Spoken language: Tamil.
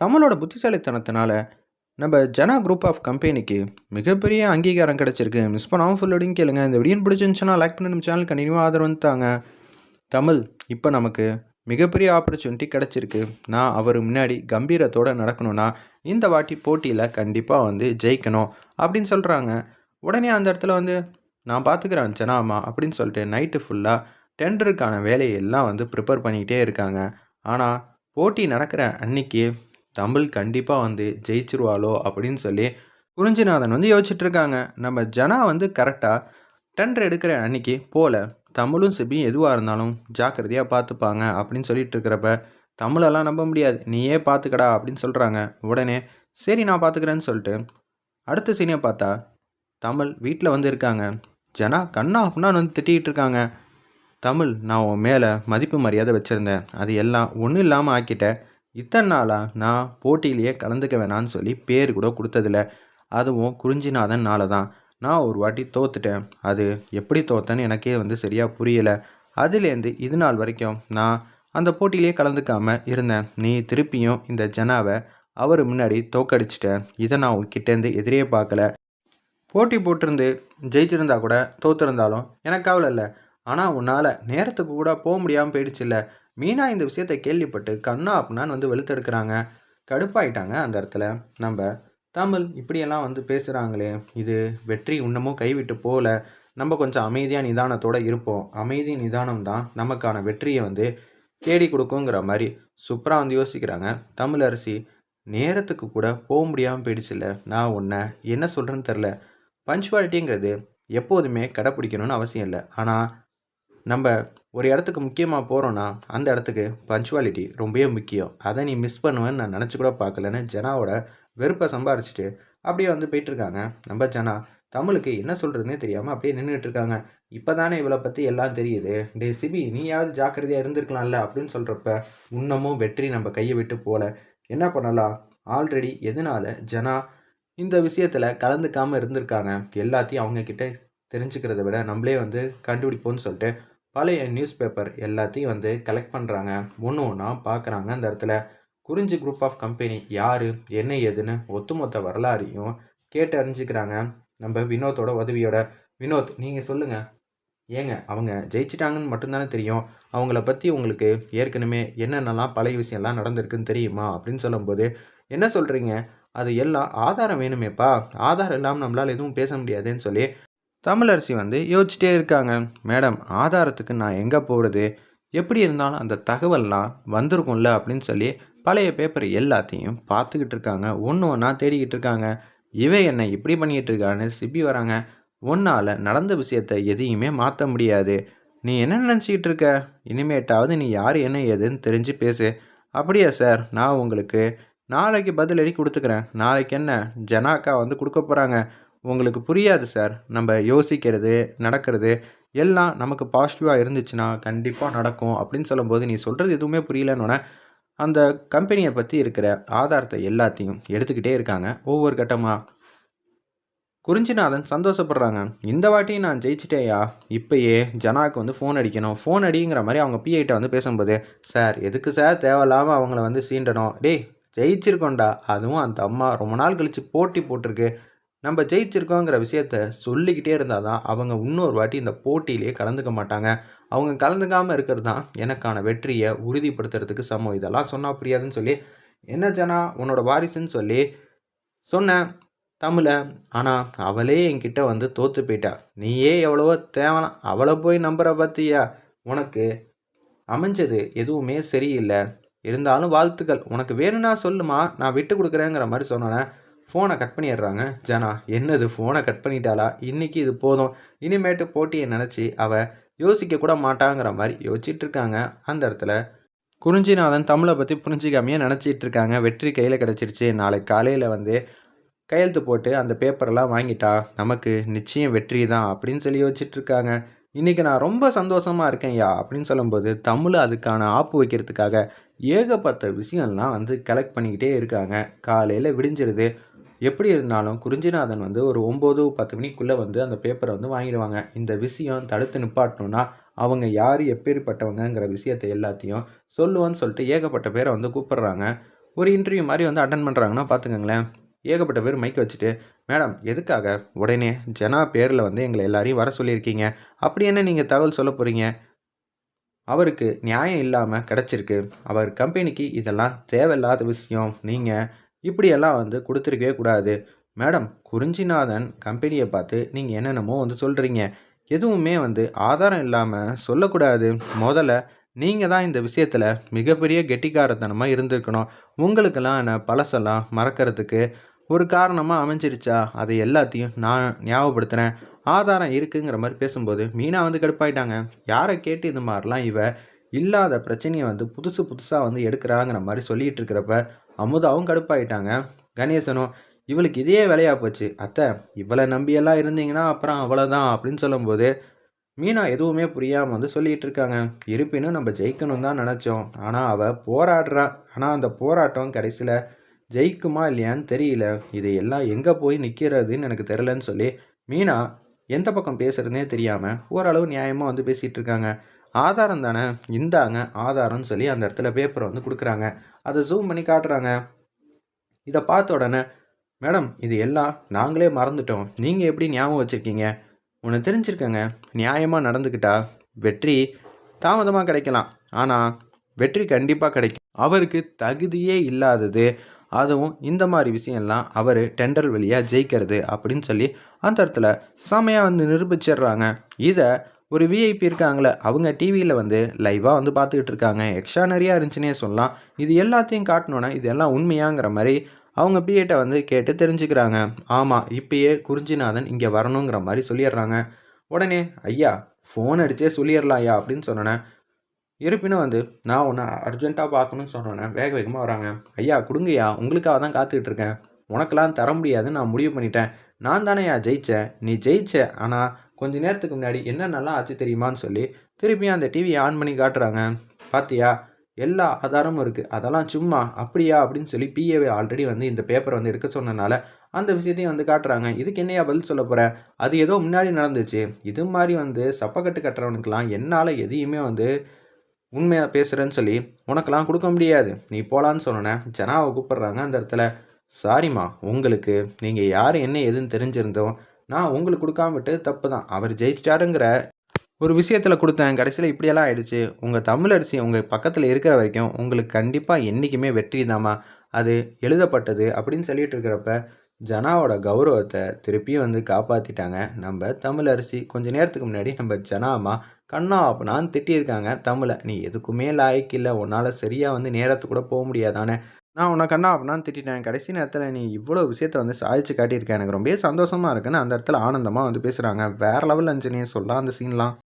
தமிழோட புத்திசாலித்தனத்தினால நம்ம ஜனா குரூப் ஆஃப் கம்பெனிக்கு மிகப்பெரிய அங்கீகாரம் கிடச்சிருக்கு. மிஸ் பண்ணாமல் ஃபுல்லோடையும் கேளுங்க. இந்த வீடியோ பிடிச்சிருந்துச்சுன்னா லைக் பண்ணி. நம்ம சேனல் கண்டினியூவாக ஆதரவு வந்துட்டாங்க தமிழ் இப்போ நமக்கு மிகப்பெரிய ஆப்பர்ச்சுனிட்டி கிடச்சிருக்கு. நான் அவர் முன்னாடி கம்பீரத்தோடு நடக்கணும்னா இந்த வாட்டி போட்டியில் கண்டிப்பாக வந்து ஜெயிக்கணும் அப்படின்னு சொல்கிறாங்க உடனே அந்த இடத்துல வந்து நான் பார்த்துக்கிறேன் ஜனாமா அப்படின்னு சொல்லிட்டு நைட்டு ஃபுல்லாக டெண்டருக்கான வேலையெல்லாம் வந்து ப்ரிப்பேர் பண்ணிக்கிட்டே இருக்காங்க. ஆனால் போட்டி நடக்கிற அன்னைக்கு தமிழ் கண்டிப்பாக வந்து ஜெயிச்சிருவாளோ அப்படின்னு சொல்லி குறிஞ்சிநாதன் வந்து யோசிச்சுட்ருக்காங்க. நம்ம ஜனா வந்து கரெக்டாக டெண்டர் எடுக்கிற அன்னைக்கு போல தமிழும் சிபியும் எதுவாக இருந்தாலும் ஜாக்கிரதையாக பார்த்துப்பாங்க அப்படின்னு சொல்லிட்டு இருக்கிறப்ப தமிழெல்லாம் நம்ப முடியாது. நீயே பார்த்துக்கடா அப்படின்னு சொல்கிறாங்க உடனே சரி நான் பார்த்துக்கிறேன்னு சொல்லிட்டு அடுத்த சீனியை பார்த்தா தமிழ் வீட்டில் வந்து இருக்காங்க. ஜனா கண்ணா அப்படின்னு வந்து திட்டிகிட்டு இருக்காங்க தமிழ் நான் உன் மேலே மதிப்பு மரியாதை வச்சுருந்தேன். அது எல்லாம் ஒன்றும் இல்லாமல் ஆக்கிட்டேன் இத்தனை நாளாக நான் போட்டியிலேயே கலந்துக்க வேணான்னு சொல்லி பேர் கூட கொடுத்ததில்ல. அதுவும் குறிஞ்சிநாதன்னால தான் நான் ஒரு வாட்டி தோத்துட்டேன். அது எப்படி தோத்தேன்னு எனக்கே வந்து சரியாக புரியலை. அதுலேருந்து இது நாள் வரைக்கும் நான் அந்த போட்டியிலே கலந்துக்காம இருந்தேன். நீ திருப்பியும் இந்த ஜனாவை அவர் முன்னாடி தோக்கடிச்சிட்டேன். இதை நான் உங்ககிட்டேருந்து எதிரே பார்க்கல. போட்டி போட்டிருந்து ஜெயிச்சிருந்தா கூட தோத்துருந்தாலும் எனக்கு கவலை இல்லை. ஆனால் உன்னால் நேரத்துக்கு கூட போக முடியாமல் போயிடுச்சுல்ல மீனா இந்த விஷயத்தை கேள்விப்பட்டு கண்ணா அப்படின்னான்னு வந்து வெளுத்தெடுக்கிறாங்க. கடுப்பாயிட்டாங்க அந்த இடத்துல. நம்ம தமிழ் இப்படியெல்லாம் வந்து பேசுகிறாங்களே இது வெற்றி இன்னமும் கைவிட்டு போகல. நம்ம கொஞ்சம் அமைதியாக நிதானத்தோடு இருப்போம். அமைதி நிதானம் தான் நமக்கான வெற்றியை வந்து தேடி கொடுக்குங்கிற மாதிரி சூப்பராக வந்து யோசிக்கிறாங்க. தமிழரசி நேரத்துக்கு கூட போக முடியாமல் போயிடுச்சுல்ல. நான் உன்னை என்ன சொல்கிறேன்னு தெரில பஞ்சுவாலிட்டிங்கிறது எப்போதுமே கடைப்பிடிக்கணும்னு அவசியம் இல்லை. ஆனால் நம்ம ஒரு இடத்துக்கு முக்கியமாக போகிறோன்னா அந்த இடத்துக்கு பஞ்சுவாலிட்டி ரொம்பவே முக்கியம். அதை நீ மிஸ் பண்ணுவேன்னு நான் நினச்சி கூட பார்க்கலன்னு ஜனாவோட வெறுப்பை சம்பாரிச்சிட்டு அப்படியே வந்து போயிட்டுருக்காங்க. நம்ம ஜனா தமிழுக்கு என்ன சொல்கிறதுனே தெரியாமல் அப்படியே நின்றுட்டு இருக்காங்க. இப்போ தானே இவளை பற்றி எல்லாம் தெரியுது. டே சிபி நீயாவது ஜாக்கிரதையாக இருந்திருக்கலாம்ல அப்படின்னு சொல்கிறப்ப இன்னமும் வெற்றி நம்ம கையை விட்டு போகல. என்ன பண்ணலாம்? ஆல்ரெடி எதனால ஜனா இந்த விஷயத்தில் கலந்துக்காமல் இருந்திருக்காங்க? எல்லாத்தையும் அவங்கக்கிட்ட தெரிஞ்சுக்கிறத விட நம்மளே வந்து கண்டுபிடிப்போம்னு சொல்லிட்டு பழைய நியூஸ் பேப்பர் எல்லாத்தையும் வந்து கலெக்ட் பண்ணுறாங்க ஒன்று ஒன்றா பார்க்குறாங்க அந்த இடத்துல குறிஞ்சி குரூப் ஆஃப் கம்பெனி யார் என்ன ஏதுன்னு ஒட்டுமொத்த வரலாறையும் கேட்டு அறிஞ்சிக்கிறாங்க. நம்ம வினோத்தோட உதவியோட. வினோத் நீங்கள் சொல்லுங்கள் ஏங்க அவங்க ஜெயிச்சிட்டாங்கன்னு மட்டும்தானே தெரியும். அவங்கள பற்றி உங்களுக்கு ஏற்கனவே என்னென்னலாம் பழைய விஷயம்லாம் நடந்திருக்குன்னு தெரியுமா? அப்படின்னு சொல்லும்போது என்ன சொல்கிறீங்க அது எல்லாம் ஆதாரம் வேணுமேப்பா. ஆதாரம் இல்லாமல் நம்மளால் எதுவும் பேச முடியாதுன்னு சொல்லி தமிழரசி வந்து யோசிச்சிட்டே இருக்காங்க. மேடம் ஆதாரத்துக்கு நான் எங்கே போகிறது எப்படி இருந்தாலும் அந்த தகவல்லாம் வந்திருக்கும்ல? அப்படின்னு சொல்லி பழைய பேப்பர் எல்லாத்தையும் பார்த்துக்கிட்டு இருக்காங்க. ஒன்று ஒன்றா தேடிக்கிட்டு இருக்காங்க. இவன் என்னை இப்படி பண்ணிக்கிட்டு இருக்கான்னு சிப்பி வராங்க. ஒன்றால் நடந்த விஷயத்த எதையுமே மாற்ற முடியாது. நீ என்ன நினச்சிக்கிட்டு இருக்க? இனிமேட்டாவது நீ யார் என்ன ஏதுன்னு தெரிஞ்சு பேசு. அப்படியா சார். நான் உங்களுக்கு நாளைக்கு பதிலடி கொடுத்துக்கிறேன். நாளைக்கு என்ன? ஜனாக்கா வந்து கொடுக்க போகிறாங்க உங்களுக்கு புரியாது சார். நம்ம யோசிக்கிறது நடக்கிறது எல்லாம் நமக்கு பாசிட்டிவாக இருந்துச்சுன்னா கண்டிப்பாக நடக்கும் அப்படின்னு சொல்லும்போது நீ சொல்கிறது எதுவுமே புரியலன்னொன்னே அந்த கம்பெனியை பற்றி இருக்கிற ஆதாரத்தை எல்லாத்தையும் எடுத்துக்கிட்டே இருக்காங்க. ஒவ்வொரு கட்டமாக குறிஞ்சிநாதன் சந்தோஷப்படுறாங்க. இந்த வாட்டியும் நான் ஜெயிச்சிட்டேயா? இப்போயே ஜனாவுக்கு வந்து ஃபோன் அடிக்கணும். ஃபோன் அடிங்கிற மாதிரி அவங்க பிஐட்ட வந்து பேசும்போது சார் எதுக்கு சார்? தேவையில்லாமல் அவங்கள வந்து சீண்டணும். டேய் ஜெயிச்சிருக்கோண்டா அதுவும் அந்த அம்மா ரொம்ப நாள் கழித்து போட்டி போட்டிருக்கு. நம்ம ஜெயிச்சிருக்கோங்கிற விஷயத்த சொல்லிக்கிட்டே இருந்தால் தான் அவங்க இன்னொரு வாட்டி இந்த போட்டியிலே கலந்துக்க மாட்டாங்க. அவங்க கலந்துக்காமல் இருக்கிறது தான் எனக்கான வெற்றியை உறுதிப்படுத்துறதுக்கு சமம். இதெல்லாம் சொன்னால் புரியாதுன்னு சொல்லி என்ன ஜனா உன்னோட வாரிசுன்னு சொல்லி சொன்னேன் தமிழை. ஆனால் அவளே என்கிட்ட வந்து தோற்று போயிட்டா. நீயே எவ்வளவோ தேவலாம். அவளை போய் நம்புற பார்த்தியா உனக்கு அமைஞ்சது எதுவுமே சரியில்லை. இருந்தாலும் வாழ்த்துக்கள். உனக்கு வேணும்னா சொல்லுமா? நான் விட்டு கொடுக்குறேங்கிற மாதிரி சொன்னேன் ஃபோனை கட் பண்ணிடுறாங்க. ஜனா என்னது? ஃபோனை கட் பண்ணிட்டாளா? இன்றைக்கி இது போதும். இனிமேட்டு போட்டியை நினச்சி அவள் யோசிக்க கூட மாட்டாங்கிற மாதிரி யோசிச்சுட்டு இருக்காங்க. அந்த இடத்துல குறிஞ்சிநாதன் தமிழை பற்றி புரிஞ்சிக்காமையே நினச்சிட்டு இருக்காங்க. வெற்றி கையில் கிடச்சிருச்சு. நாளைக்கு காலையில் வந்து கையெழுத்து போட்டு அந்த பேப்பரெல்லாம் வாங்கிட்டா நமக்கு நிச்சயம் வெற்றி தான் அப்படின்னு சொல்லி யோசிச்சுட்டு இருக்காங்க. இன்றைக்கி நான் ரொம்ப சந்தோஷமாக இருக்கேன் யா அப்படின்னு சொல்லும்போது தமிழ் அதுக்கான ஆப்பு வைக்கிறதுக்காக ஏகப்பட்ட விஷயம்லாம் வந்து கலெக்ட் பண்ணிக்கிட்டே இருக்காங்க. காலையில் விடிஞ்சிருது. எப்படி இருந்தாலும் குறிஞ்சிநாதன் வந்து ஒரு ஒம்பது பத்து மணிக்குள்ளே வந்து அந்த பேப்பரை வந்து வாங்கிடுவாங்க. இந்த விஷயம் தடுத்து நிப்பாட்டணும்னா அவங்க யார் எப்பேற்பட்டவங்கங்கிற விஷயத்தை எல்லாத்தையும் சொல்லுவோன்னு சொல்லிட்டு ஏகப்பட்ட பேரை வந்து கூப்பிட்றாங்க. ஒரு இன்டர்வியூ மாதிரி வந்து அட்டன் பண்ணுறாங்கன்னா பார்த்துக்கங்களேன். ஏகப்பட்ட பேர் மைக் வச்சுட்டு மேடம் எதுக்காக? உடனே ஜனா பேரில் வந்து எங்களை எல்லாரையும் வர சொல்லியிருக்கீங்க. அப்படி என்ன நீங்கள் தகவல் சொல்ல போகிறீங்க அவருக்கு நியாயம் இல்லாமல் கிடச்சிருக்கு. அவர் கம்பெனிக்கு இதெல்லாம் தேவையில்லாத விஷயம். நீங்கள் இப்படியெல்லாம் வந்து கொடுத்துருக்கவே கூடாது. மேடம் குறிஞ்சிநாதன் கம்பெனியை பார்த்து நீங்கள் என்னென்னமோ வந்து சொல்கிறீங்க எதுவுமே வந்து ஆதாரம் இல்லாமல் சொல்லக்கூடாது. முதல்ல நீங்கள் தான் இந்த விஷயத்தில் மிகப்பெரிய கெட்டிக்காரத்தனமாக இருந்திருக்கணும். உங்களுக்கெல்லாம் என்ன பழசெல்லாம் மறக்கிறதுக்கு ஒரு காரணமாக அமைஞ்சிருச்சா? அதை எல்லாத்தையும் நான் ஞாபகப்படுத்துகிறேன் ஆதாரம் இருக்குங்கிற மாதிரி பேசும்போது மீனா வந்து கடுப்பாயிட்டாங்க. யாரை கேட்டு இது மாதிரிலாம் இவ இல்லாத பிரச்சனையை வந்து புதுசு புதுசாக வந்து எடுக்கிறாங்கிற மாதிரி சொல்லிகிட்டு இருக்கிறப்ப அமுதாவும் கடுப்பாயிட்டாங்க. கணேசனும் இவளுக்கு இதே வேலையாக போச்சு. அத்தை இவளை நம்பியெல்லாம் இருந்தீங்கன்னா அப்புறம் அவ்வளோதான் அப்படின்னு சொல்லும்போது மீனா எதுவுமே புரியாமல் வந்து சொல்லிகிட்டு இருக்காங்க. இருப்பினும் நம்ம ஜெயிக்கணும் தான் நினச்சோம். ஆனால் அவள் போராடுறா. ஆனால் அந்த போராட்டம் கடைசியில் ஜெயிக்குமா இல்லையான்னு தெரியல. இது எல்லாம் எங்கே போய் நிற்கிறதுன்னு எனக்கு தெரிலன்னு சொல்லி மீனா எந்த பக்கம் பேசுகிறதுனே தெரியாமல் ஓரளவு நியாயமாக வந்து பேசிகிட்டு இருக்காங்க. ஆதாரம் தானே? இந்தாங்க ஆதாரம்னு சொல்லி அந்த இடத்துல பேப்பரை வந்து கொடுக்குறாங்க. அதை ஜூம் பண்ணி காட்டுறாங்க. இதை பார்த்த உடனே மேடம் இது எல்லாம் நாங்களே மறந்துட்டோம். நீங்கள் எப்படி ஞாபகம் வச்சுருக்கீங்க? உன்னை தெரிஞ்சிருக்கங்க. நியாயமாக நடந்துக்கிட்டா வெற்றி தாமதமாக கிடைக்கலாம். ஆனால் வெற்றி கண்டிப்பாக கிடைக்கும். அவருக்கு தகுதியே இல்லாதது. அதுவும் இந்த மாதிரி விஷயம்லாம் அவர் டெண்டர் வழியாக ஜெயிக்கிறது. அப்படின்னு சொல்லி அந்த இடத்துல செமையாக வந்து நிரூபிச்சிடுறாங்க. இதை ஒரு விஐபி இருக்காங்களே அவங்க டிவியில் வந்து லைவாக வந்து பார்த்துக்கிட்டு இருக்காங்க. எக்ஸ்ட்ரானரியாக நிறையா இருந்துச்சுன்னே சொல்லலாம். இது எல்லாத்தையும் காட்டணுன்னா இது எல்லாம் உண்மையாங்கிற மாதிரி அவங்க பிஏட்டை வந்து கேட்டு தெரிஞ்சுக்கிறாங்க. ஆமாம் இப்பயே குறிஞ்சிநாதன் இங்கே வரணுங்கிற மாதிரி சொல்லிடுறாங்க. உடனே ஐயா ஃபோன் அடித்தே சொல்லிடலாம் ஐயா அப்படின்னு சொன்னேன் இருப்பினும் வந்து நான் ஒன்று அர்ஜென்ட்டாக பார்க்கணுன்னு சொன்னோன்னே வேக வேகமாக வராங்க. ஐயா கொடுங்கய்யா உங்களுக்காக தான் காத்துக்கிட்டு இருக்கேன். உனக்கெல்லாம் தர முடியாதுன்னு நான் முடிவு பண்ணிட்டேன். நான் தானேயா ஜெயித்தேன் நீ ஜெயிச்ச ஆனால் கொஞ்ச நேரத்துக்கு முன்னாடி என்னென்னலாம் ஆச்சு தெரியுமான்னு சொல்லி திருப்பியும் அந்த டிவியை ஆன் பண்ணி காட்டுறாங்க. பாத்தியா? எல்லா ஆதாரமும் இருக்குது அதெல்லாம் சும்மா அப்படியா? அப்படின்னு சொல்லி பிஏவை ஆல்ரெடி வந்து இந்த பேப்பரை வந்து எடுக்க சொன்னனால அந்த விஷயத்தையும் வந்து காட்டுறாங்க. இதுக்கு என்னையா பதில் சொல்ல போகிறேன் அது ஏதோ முன்னாடி நடந்துச்சு. இது மாதிரி வந்து சப்பக்கட்டு கட்டுறவனுக்கெலாம் என்னால் எதையுமே வந்து உண்மையாக பேசுகிறேன்னு சொல்லி உனக்கெல்லாம் கொடுக்க முடியாது. நீ போகலான்னு சொன்னேன் ஜனாவை கூப்பிட்றாங்க அந்த இடத்துல. சாரிம்மா உங்களுக்கு நீங்கள் யார் என்ன எதுன்னு தெரிஞ்சிருந்தோம். நான் உங்களுக்கு கொடுக்காம விட்டு தப்பு தான் அவர் ஜெயிச்சிட்டாருங்கிற ஒரு விஷயத்தில் கொடுத்தேன். கடைசியில் இப்படியெல்லாம் ஆயிடுச்சு. உங்கள் தமிழரிசி உங்கள் பக்கத்தில் இருக்கிற வரைக்கும் உங்களுக்கு கண்டிப்பாக என்றைக்குமே வெற்றி தாமா அது எழுதப்பட்டது அப்படின்னு சொல்லிட்டு இருக்கிறப்ப ஜனாவோட கௌரவத்தை திருப்பியும் வந்து காப்பாற்றிட்டாங்க நம்ம தமிழரிசி கொஞ்ச நேரத்துக்கு முன்னாடி நம்ம ஜனாமா கண்ணா அப்பனான்னு திட்டியிருக்காங்க. தமிழை நீ எதுக்குமே லாய்க்கு இல்லை. உன்னால் சரியாக வந்து நேரத்துக்கு கூட போக முடியாதானே? நான் உன்னை கண்ணா அப்படின்னா திட்டிட்டேன். கடைசி நேரத்தில் நீ இவ்வளோ விஷயத்த வந்து சாதிச்சு காட்டியிருக்கேன் எனக்கு ரொம்பவே சந்தோஷமாக இருக்குன்னு அந்த இடத்துல ஆனந்தமாக வந்து பேசுகிறாங்க வேறு லெவல் அஞ்சனியே சொல்லலாம் அந்த சீன்லாம்